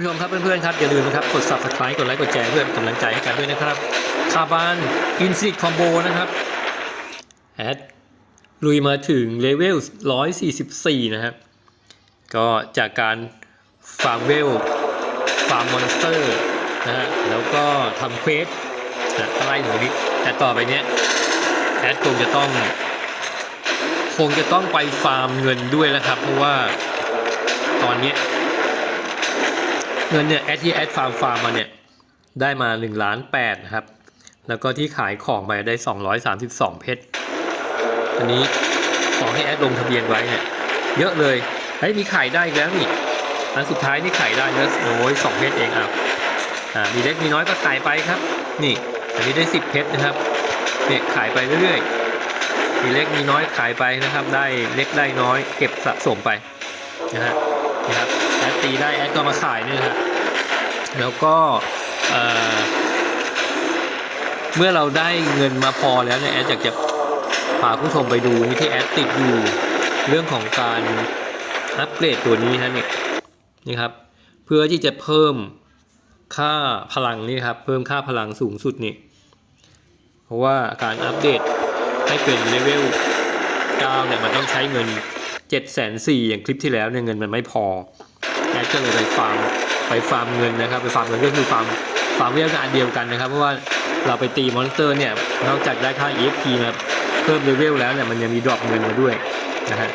ผู้ชมครับเพื่อนๆครับอย่าลืมนะครับกด subscribe กดไลค์กดแชร์เพื่อเป็นกำลังใจให้กันด้วยนะครับคาบานอินซิคอมโบนะครับแอดลุยมาถึงเลเวล 144 นะครับ ก็จากการฟาร์มเวลฟาร์มมอนสเตอร์นะฮะแล้วก็ทำเควสนะอะไรอย่างนี้แต่ต่อไปเนี้ยแอดคงจะต้อง คงจะต้องไปฟาร์มเงินด้วยนะครับ เพราะว่าตอนเนี้ย เงินเนี่ยแอดที่แอดฟาร์มฟาร์มมาเนี่ยได้มา1ล้าน8นะครับ แล้วก็ที่ขายของไปได้ 232 เพชร อันนี้ของที่แอดลงทะเบียนไว้เนี่ยเยอะเลย เฮ้ยมีขายได้อีกแล้วนี่ อันสุดท้ายนี่ขายได้นะโอ้ยสองเพชรเองอะอ่ามีเล็กมีน้อยก็ขายไปครับ นี่ อันนี้ได้สิบเพชรนะครับเนี่ยขายไปเรื่อยๆ มีเล็กมีน้อยขายไปนะครับ ได้เล็กได้น้อย เก็บสะสมไปนะฮะ แอดตีได้แอดก็มาขายเนี่ยฮะแล้วก็เอ่อเมื่อเราได้เงินมาพอแล้วเนี่ยแอดอยากจะพาผู้ชมไปดูนี่ที่แอดติดอยู่เรื่องของการอัปเกรดตัวนี้ฮะเนี่ยนี่ครับ เพื่อที่จะเพิ่มค่าพลังนี่ครับ เพิ่มค่าพลังสูงสุดนี่เพราะว่าการอัปเดตให้เป็นเลเวล9เนี่ยมันต้องใช้เงิน7 4 0 0 0อย่างคลิปที่แล้วเนี่ยเงินมันไม่พอ แอดก็เลยไปฟาร์มไปฟาร์มเงินนะครับ ไปฟาร์มเงินก็คือฟาร์มฟาร์มเรื่องงานเดียวกันนะครับ เพราะว่าเราไปตีมอนสเตอร์เนี่ยนอกจากได้ค่า EXP มาเพิ่มเลเวลแล้วเนี่ยมันยังมีดรอปเงินมาด้วยนะฮะ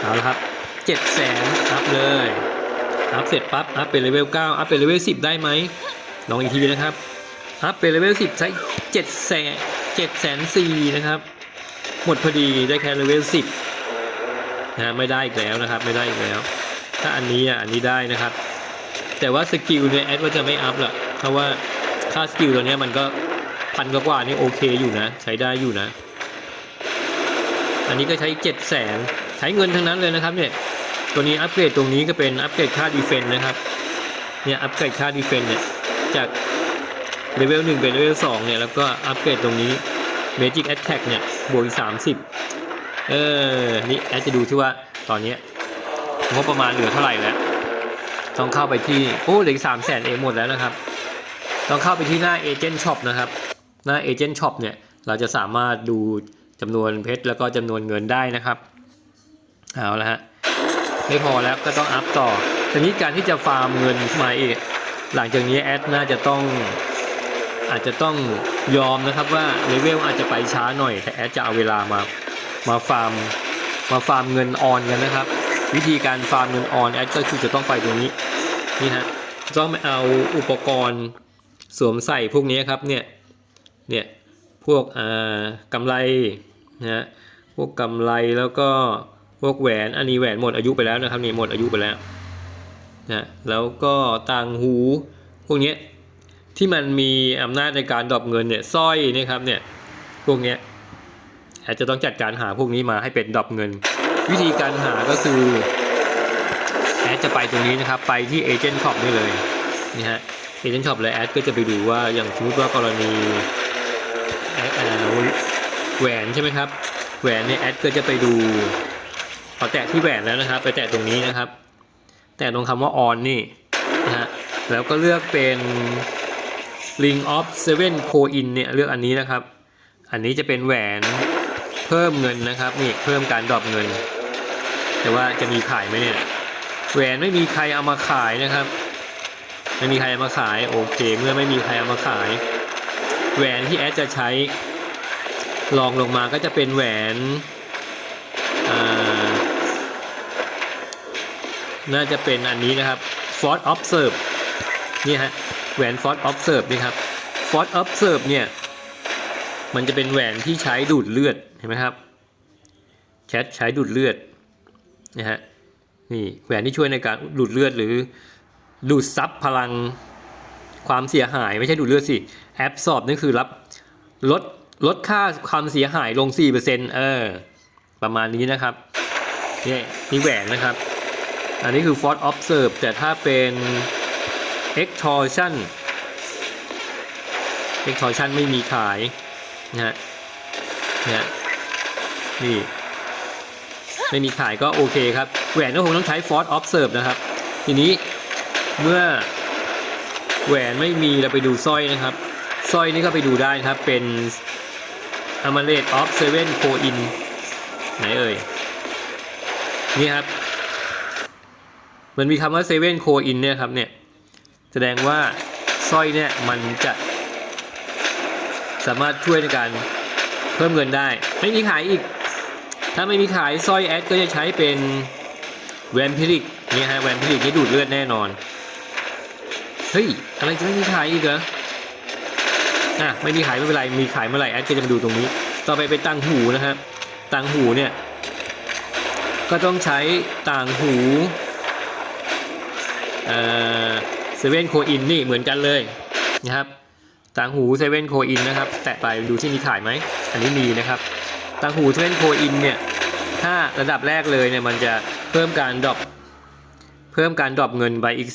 เอาละครับเจ็ดแสนอัพเลยอัพเสร็จปั๊บอัพเป็นเลเวล9อัพเป็นเลเวล10ได้ไหมลองอีกทีนะครับอัพเป็นเลเวล10ใช้7แสน7แสน4นะครับ หมดพอดีได้แค่เลเวล10นะไม่ได้อีกแล้วนะครับ ไม่ได้อีกแล้ว ถ้าอันนี้อะอันนี้ได้นะครับ แต่ว่าสกิลเนี่ยแอดว่าจะไม่อัพละเพราะว่าค่าสกิลตัวเนี้ยมันก็พันกว่านี่โอเคอยู่นะ ใช้ได้อยู่นะ อันนี้ก็ใช้7แสนใช้เงินทั้งนั้นเลยนะครับเนี่ยตัวนี้อัปเกรดตรงนี้ก็เป็นอัปเกรดค่าดีเฟนต์นะครับเนี่ยอัปเกรดค่าดีเฟนต์เนี่ยจากเลเวล1เป็นเลเวล2เนี่ยแล้วก็อัปเกรดตรงนี้ Magic Attack เนี่ยบวกอีก30เออ นี่แอดจะดูที่ว่าตอนเนี้ย งบประมาณเหลือเท่าไหร่แล้ว ต้องเข้าไปที่โอ้เหลืออีก3แสนเองหมดแล้วนะครับ ต้องเข้าไปที่หน้า Agent Shop นะครับ หน้า Agent Shop เนี่ยเราจะสามารถดูจำนวนเพชรแล้วก็จำนวนเงินได้นะครับ เอาละฮะไม่พอแล้วก็ต้องอัพต่อทีนี้การที่จะฟาร์มเงินมาอีก หลังจากนี้แอดน่าจะต้องอาจจะต้องยอมนะครับว่าเลเวลอาจจะไปช้าหน่อยแต่แอดจะเอาเวลามามาฟาร์มมาฟาร์มเงินออนกันนะครับ วิธีการฟาร์มเงินออนแอดก็คือจะต้องไปตรงนี้นี่ฮะต้องไปเอาอุปกรณ์สวมใส่พวกนี้ครับเนี่ยเนี่ยพวกอ่ากำไรนะฮะพวกกำไรแล้วก็พวกแหวนอันนี้แหวนหมดอายุไปแล้วนะครับนี่หมดอายุไปแล้วนะแล้วก็ต่างหูพวกนี้ที่มันมีอำนาจในการดรอปเงินเนี่ยสร้อยนี่ครับเนี่ยพวกนี้อาจจะต้องจัดการหาพวกนี้มาให้เป็นดรอปเงิน วิธีการหาก็คือแอดจะไปตรงนี้นะครับ ไปที่เอเจนต์ช็อปนี่เลยนี่ฮะเอเจนต์ช็อปและแอดก็จะไปดูว่าอย่างสมมติว่ากรณีแอดอ่าแหวนใช่ไหมครับ แหวนเนี่ยแอดก็จะไปดูพอแตะที่แหวนแล้วนะครับ ไปแตะตรงนี้นะครับ แตะตรงคำว่า on นี่นะฮะแล้วก็เลือกเป็น ring of seven coin เนี่ยเลือกอันนี้นะครับ อันนี้จะเป็นแหวนเพิ่มเงินนะครับนี่เพิ่มการดรอปเงิน แต่ว่าจะมีขายไหมเนี่ยแหวนไม่มีใครเอามาขายนะครับ ไม่มีใครเอามาขายโอเค เมื่อไม่มีใครเอามาขาย แหวนที่แอดจะใช้ลองลงมาก็จะเป็นแหวนน่าจะเป็นอันนี้นะครับ Ford Observe นี่ฮะแหวน Ford Observe นี่ครับ Ford Observe เนี่ยมันจะเป็นแหวนที่ใช้ดูดเลือดเห็นไหมครับแชทใช้ดูดเลือด นะฮะนี่แหวนที่ช่วยในการดูดเลือดหรือ ดูดซับพลังความเสียหายไม่ใช่ดูดเลือดสิแอบสอบนั่นคือรับลดลดค่าความเสียหายลง 4%เออ ประมาณนี้นะครับนี่นี่แหวนนะครับ อันนี้คือ Ford Observe แต่ถ้าเป็น Extortion Extortion ไม่มีขายนะฮะนี่ยนี่ ไม่มีขายก็โอเคครับ แหวนก็คงต้องใช้ Ford Observe นะครับ ทีนี้เมื่อแหวนไม่มีเราไปดูสร้อยนะครับสร้อยนี่ก็ไปดูได้นะครับเป็น a m a l e t of Seven Co in ไหนเอ่ย นี่ครับ มันมีคำว่า Seven Co in เนี่ยครับเนี่ย แสดงว่าสร้อยเนี่ยมันจะ สามารถช่วยในการเพิ่มเงินได้ ไม่มีขายอีก ถ้าไม่มีขายสร้อยแอดก็จะใช้เป็นแวนพิลิกเนี่ยฮะแวนพิลิกนี่ดูดเลือดแน่นอน เฮ้ย อะไรจะไม่มีขายอีกเหรออะไม่มีขายไม่เป็นไร มีขายเมื่อไหร่แอดก็จะมาดูตรงนี้ ต่อไปเป็นต่างหูนะครับต่างหูเนี่ย ก็ต้องใช้ต่างหูเอ่อเซเว่นโคอินนี่เหมือนกันเลยนะครับต่างหูเซเว่นโคอินนะครับ แตะไปดูที่มีขายไหม อันนี้มีนะครับ ต่างหูเซเว่นโคอินเนี่ยถ้าระดับแรกเลยเนี่ยมันจะเพิ่มการดรอปเพิ่มการดรอปเงินไปอีก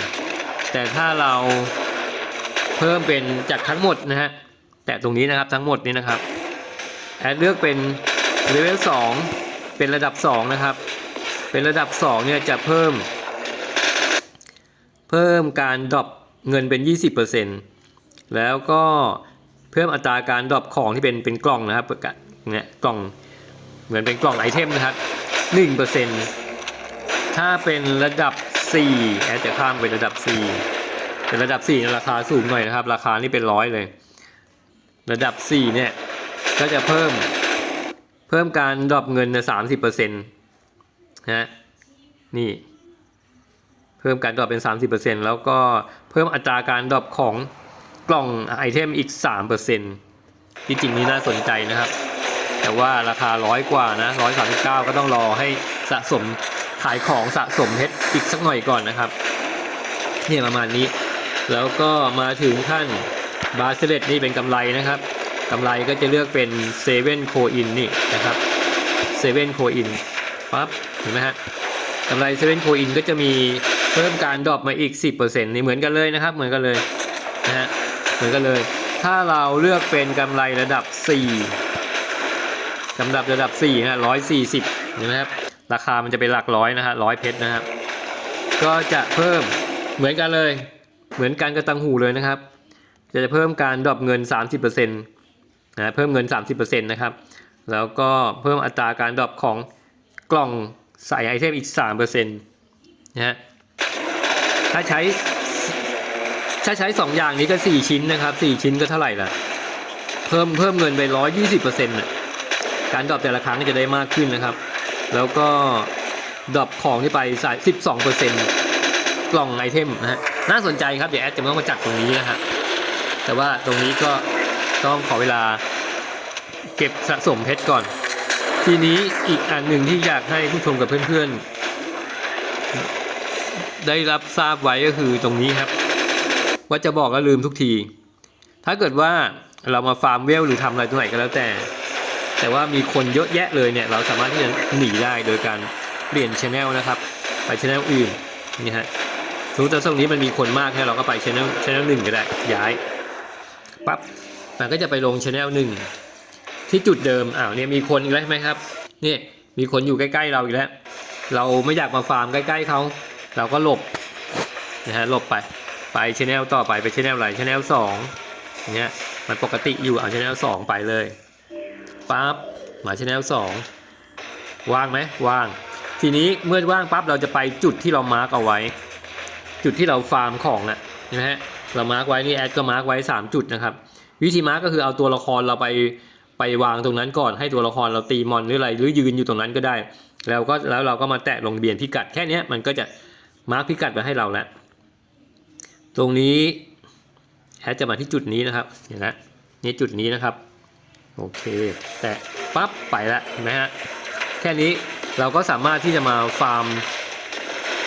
10%แต่ถ้าเราเพิ่มเป็นจากทั้งหมดนะฮะแต่ตรงนี้นะครับทั้งหมดนี้นะครับแอดเลือกเป็นเลเวล2เป็นระดับ 2 นะครับ เป็นระดับ 2 เนี่ยจะเพิ่ม เพิ่มการดรอปเงินเป็น 20%แล้วก็เพิ่มอัตราการดรอปของที่เป็นเป็นกล่องนะครับ เนี่ยกล่องเหมือนเป็นกล่องไอเทมนะครับ1%ถ้าเป็นระดับ 4 แอดจะข้ามเป็นระดับ 4 เป็นระดับ4ราคาสูงหน่อยนะครับ ราคานี่เป็นร้อยเลย ระดับ 4 เนี่ย ก็จะเพิ่มเพิ่มการดรอปเงินนสามสิบเปอร์เซ็นต์นะฮะนี่ เพิ่มการดรอปเป็นสามสิบเปอร์เซ็นต์แล้วก็เพิ่มอัตราการดรอปของกล่องไอเทมอีกสามเปอร์เซ็นต์ที่จริงนี่น่าสนใจนะครับ แต่ว่าราคาร้อยกว่านะร้อยสามสิบเก้าก็ต้องรอให้สะสมขายของสะสมเพชรอีกสักหน่อยก่อนนะครับเนี่ยประมาณนี้ แล้วก็มาถึงขั้นบาสเลตนี่เป็นกำไรนะครับกำไรก็จะเลือกเป็นเซเว่นโคอินนี่นะครับเซเว่นโคอินปั๊บเห็นไหมฮะกำไรเซเว่นโคอินก็จะมีเพิ่มการดรอปมาอีก 10%นี่เหมือนกันเลยนะครับ เหมือนกันเลยนะฮะเหมือนกันเลย ถ้าเราเลือกเป็นกำไรระดับ 4 กำดับระดับ4นะ140เห็นไหมครับ ราคามันจะเป็นหลักร้อยนะฮะร้อยเพชรนะครับ ก็จะเพิ่มเหมือนกันเลย เหมือนกันกับตังหูเลยนะครับจะเพิ่มการดรอปเงิน 30%นะเพิ่มเงิน 30%นะครับ แล้วก็เพิ่มอัตราการดรอปของกล่องใส่ไอเทมอีก3%นะฮะถ้าใช้ถ้าใช้ 2 อย่างนี้ก็ 4 ชิ้นนะครับ 4 ชิ้นก็เท่าไหร่ล่ะ เพิ่มเพิ่มเงินไป 120%น่ะ การดรอปแต่ละครั้งจะได้มากขึ้นนะครับ แล้วก็ดรอปของที่ไปใส่12%กล่องไอเทมนะฮะน่าสนใจครับเดี๋ยวแอดจะต้องมาจัดตรงนี้นะฮะแต่ว่าตรงนี้ก็ต้องขอเวลาเก็บสะสมเพชรก่อน ทีนี้อีกอันหนึ่งที่อยากให้ผู้ชมกับเพื่อนๆ ได้รับทราบไว้ก็คือตรงนี้ครับ ว่าจะบอกแล้วลืมทุกที ถ้าเกิดว่าเรามาฟาร์มเวลหรือทำอะไรตรงไหนก็แล้วแต่ แต่ว่ามีคนเยอะแยะเลยเนี่ยเราสามารถที่จะหนีได้โดยการเปลี่ยนชแนลนะครับ ไปชแนลอื่นนี่ฮะสมมติว่าตรงนี้มันมีคนมากเนี่ยเราก็ไปชแนลชแนลหนึ่งก็ได้ย้ายปั๊บมันก็จะไปลงชแนลหนึ่งที่จุดเดิมอ้าวเนี่ยมีคนอีกแล้วใช่ไหมครับนี่มีคนอยู่ใกล้ๆเราอีกแล้ว เราไม่อยากมาฟาร์มใกล้ๆเขาเราก็หลบนะฮะหลบไปไปชแนลต่อไปไปชแนลไหนชแนลสองเนี้ยมันปกติอยู่เอาชแนลสองไปเลย ปั๊บหมาชแนลสองว่างไหมว่าง ทีนี้เมื่อว่างปั๊บเราจะไปจุดที่เรามาร์กเอาไว้ จุดที่เราฟาร์มของอะนะฮะเรามาร์กไว้นี่แอดก็มาร์กไว้ 3 จุดนะครับ วิธีมาร์กก็คือเอาตัวละครเราไปไปวางตรงนั้นก่อนให้ตัวละครเราตีมอนหรืออะไรหรือยืนอยู่ตรงนั้นก็ได้ แล้วก็แล้วเราก็มาแตะลงเบียนพิกัดแค่นี้มันก็จะมาร์กพิกัดไว้ให้เราแล้วตรงนี้แอดจะมาที่จุดนี้นะครับเห็นไหมนี่จุดนี้นะครับ โอเค แตะปั๊บไปแล้วเห็นไหมฮะแค่นี้เราก็สามารถที่จะมาฟาร์ม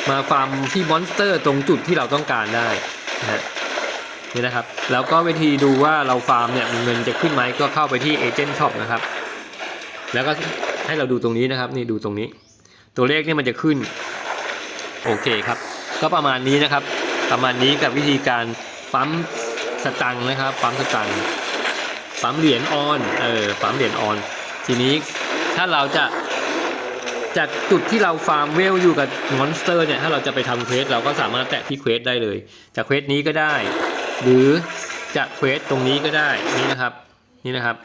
มาฟาร์มที่มอนสเตอร์ตรงจุดที่เราต้องการได้นะฮะนี่นะครับ แล้วก็วิธีดูว่าเราฟาร์มเนี่ยเงินจะขึ้นไหมก็เข้าไปที่เอเจนต์ช็อปนะครับ แล้วก็ให้เราดูตรงนี้นะครับ นี่ดูตรงนี้ ตัวเลขนี่มันจะขึ้น โอเคครับ ก็ประมาณนี้นะครับ ประมาณนี้กับวิธีการปั๊มสตังค์นะครับ ปั๊มสตังค์ ปั๊มเหรียญออนเออปั๊มเหรียญออน ทีนี้ถ้าเราจะจากจุดที่เราฟาร์มเวลอยู่กับมอนสเตอร์เนี่ยถ้าเราจะไปทำเควสเราก็สามารถแตะที่เควสได้เลย จากเควสนี้ก็ได้ หรือจากเควสตรงนี้ก็ได้นี่นะครับนี่นะครับ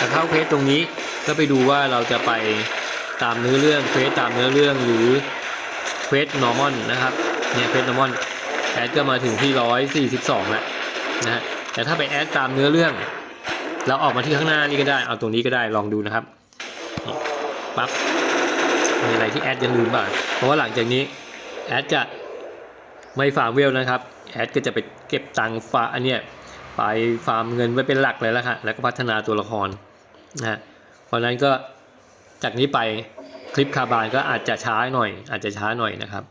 จะเข้าเควสตรงนี้ก็ไปดูว่าเราจะไปตามเนื้อเรื่องเควสตามเนื้อเรื่องหรือเควสนอร์มอนนะครับเนี่ยเควสนอร์มอนแอดก็มาถึงที่ร้อยสี่สิบสองแล้วนะฮะแต่ถ้าไปแอดตามเนื้อเรื่อง เราออกมาที่ข้างหน้านี่ก็ได้ เอาตรงนี้ก็ได้ลองดูนะครับปั๊บมีอะไรที่แอดยังลืมบ้างเพราะว่าหลังจากนี้แอดจะไม่ฟาร์มเวลนะครับแอดก็จะไปเก็บตังค์ฟาอันเนี้ยไปฟาร์มเงินไว้เป็นหลักเลยแล้วค่ะแล้วก็พัฒนาตัวละครนะฮะเพราะฉะนั้นก็จากนี้ไปคลิปคาบานก็อาจจะช้าหน่อย อาจจะช้าหน่อยนะครับ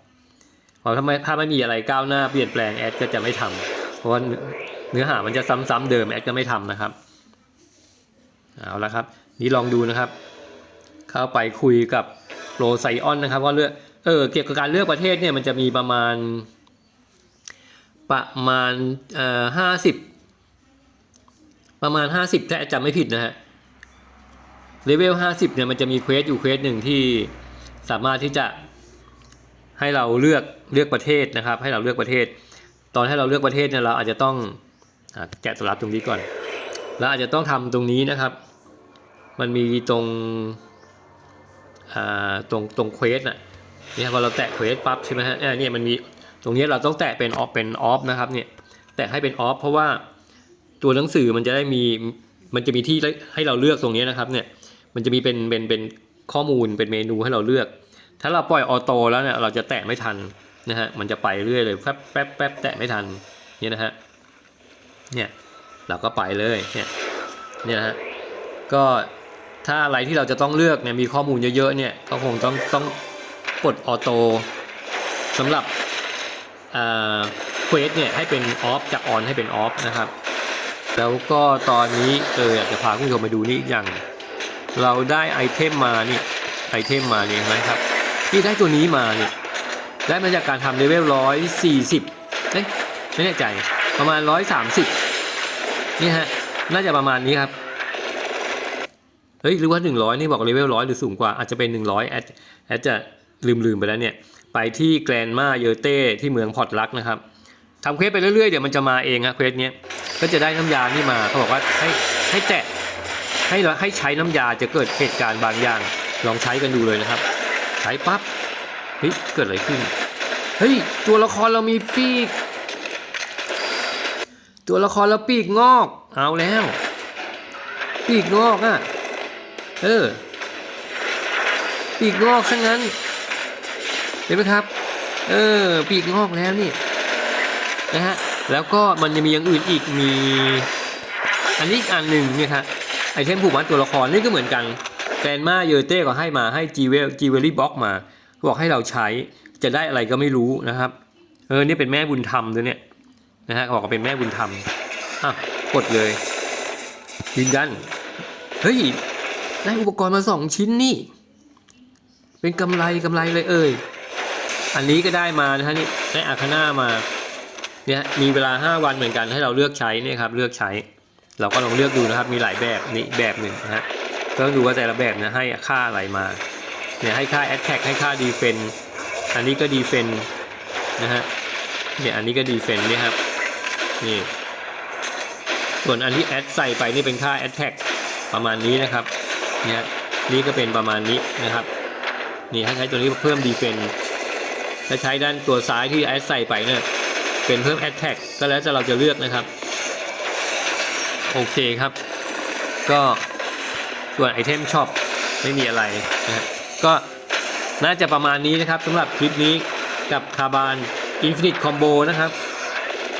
เพราะถ้าไม่ถ้าไม่มีอะไรก้าวหน้าเปลี่ยนแปลงแอดก็จะไม่ทำเพราะว่าเนื้อหามันจะซ้ำๆเดิมแอดก็ไม่ทำนะครับ เอาละครับ นี่ลองดูนะครับ เข้าไปคุยกับโปรไซออนนะครับว่าเลือกเออเกี่ยวกับการเลือกประเทศเนี่ยมันจะมีประมาณ ประมาณเอ่อห้าสิบประมาณห้าสิบถ้าจำไม่ผิดนะฮะเลเวลห้าสิบเนี่ยมันจะมีเควสอยู่เควสหนึ่งที่สามารถที่จะให้เราเลือกเลือกประเทศนะครับ ให้เราเลือกประเทศ ตอนให้เราเลือกประเทศเนี่ยเราอาจจะต้องอแกะตัวรับตรงนี้ก่อน แล้วอาจจะต้องทำตรงนี้นะครับ มันมีตรงอ่าตรงตรงเควสน่ะเนี่ยพอเราแตะเควสปั๊บใช่ไหมฮะเนี่ยมันมีตรงนี้เราต้องแตะเป็นออฟเป็นออฟนะครับเนี่ยแตะให้เป็นออฟเพราะว่าตัวหนังสือมันจะได้มีมันจะมีที่ให้เราเลือกตรงนี้นะครับเนี่ยมันจะมีเป็นเป็นเป็นข้อมูลเป็นเมนูให้เราเลือก ถ้าเราปล่อยออโต้แล้วเนี่ยเราจะแตะไม่ทันนะฮะมันจะไปเรื่อยเลยแป๊บแป๊บแป๊บแตะไม่ทันเนี่ยนะฮะเนี่ย เราก็ไปเลยเนี่ยเนี่ยนะฮะก็ถ้าอะไรที่เราจะต้องเลือกเนี่ยมีข้อมูลเยอะๆเนี่ยก็คงต้องต้องกดออโต้สำหรับเควสเนี่ยให้เป็นออฟจากออนให้เป็นออฟนะครับ แล้วก็ตอนนี้เอออยากจะพาคุณผู้ชมมาดูนี่อีกอย่าง เราได้ไอเทมมานี่ไอเทมมานี่ยเห็นไหมครับที่ได้ตัวนี้มาเนี่ยได้มาจากการทำเลเวลร้อยสี่สิบเอ๊ะไม่แน่ใจประมาณร้อยสามสิบ นี่ฮะ น่าจะประมาณนี้ครับ เฮ้ย หรือว่า 100 นี่บอกเลเวลร้อยหรือสูงกว่า อาจจะเป็น 100 แอดแอดจะลืมลืมไปแล้วเนี่ย ไปที่แกรนมาเยเต้ที่เมืองพอร์ตลักนะครับทำเควสไปเรื่อยๆ เดี๋ยวมันจะมาเองครับเควสเนี้ย ก็จะได้น้ำยานี่มา เขาบอกว่าให้ให้แตะให้เราให้ใช้น้ำยาจะเกิดเหตุการณ์บางอย่าง ลองใช้กันดูเลยนะครับ ใช้ปั๊บ เฮ้ย เกิดอะไรขึ้น เฮ้ย ตัวละครเรามีปีก ตัวละครเราปีกงอก เอาแล้ว ปีกงอกอะ เออ ปีกงอกซะงั้น เห็นไหมครับ เออ ปีกงอกแล้วนี่ นะฮะ แล้วก็มันจะมีอย่างอื่นอีก มี อันนี้อีกอันหนึ่งเนี่ยครับไอเทมผูกมัดตัวละครนี่ก็เหมือนกันแกรนมาเยอเต้ก็ให้มาให้จีเวลจีเวลลี่บ็อกมา บอกให้เราใช้จะได้อะไรก็ไม่รู้นะครับ เออ นี่เป็นแม่บุญธรรมด้วยเนี่ย นะฮะบอกว่าเป็นแม่บุญธรรมอะกดเลยยืนยันเฮ้ยได้อุปกรณ์มาสองชิ้นนี่ เป็นกำไรกำไรเลยเอ่ยอันนี้ก็ได้มานะฮะนี่ได้อาคาน่ามาเนี่ยมีเวลา 5 วันเหมือนกันให้เราเลือกใช้เนี่ยครับเลือกใช้ เราก็ลองเลือกดูนะครับ มีหลายแบบนี่แบบหนึ่งนะฮะก็ต้องดูว่าแต่ละแบบนะให้ค่าอะไรมาเนี่ยให้ค่า attack ให้ค่า defense อันนี้ก็ defense นะฮะเนี่ยอันนี้ก็ defense เนี่ครับ นี่ ส่วนอันที่แอดใส่ไปนี่เป็นค่า attack ประมาณนี้นะครับเนี่ยนี่ก็เป็นประมาณนี้นะครับ นี่ถ้าใช้ตัวนี้เพิ่ม defense ถ้าใช้ด้านตัวซ้ายที่แอดใส่ไปเนี่ยเป็นเพิ่ม attack ก็แล้วแต่เราจะเลือกนะครับ โอเคครับ ก็ส่วนไอเทมช็อปไม่มีอะไรนะฮะก็น่าจะประมาณนี้นะครับสำหรับคลิปนี้กับคาบาน Infinite Combo นะครับ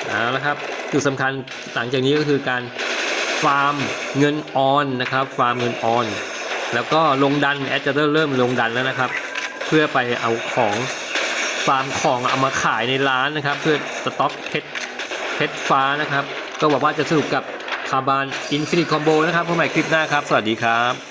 เอาละครับ จุดสำคัญหลังจากนี้ก็คือการฟาร์มเงินออนนะครับ ฟาร์มเงินออน แล้วก็ลงดันแอดจะเริ่มลงดันแล้วนะครับ เพื่อไปเอาของฟาร์มของเอามาขายในร้านนะครับ เพื่อสต็อกเพชรเพชรฟ้านะครับ ก็หวังว่าจะสนุกกับคาบานอินฟินิตคอมโบนะครับพบใหม่คลิปหน้าครับ สวัสดีครับ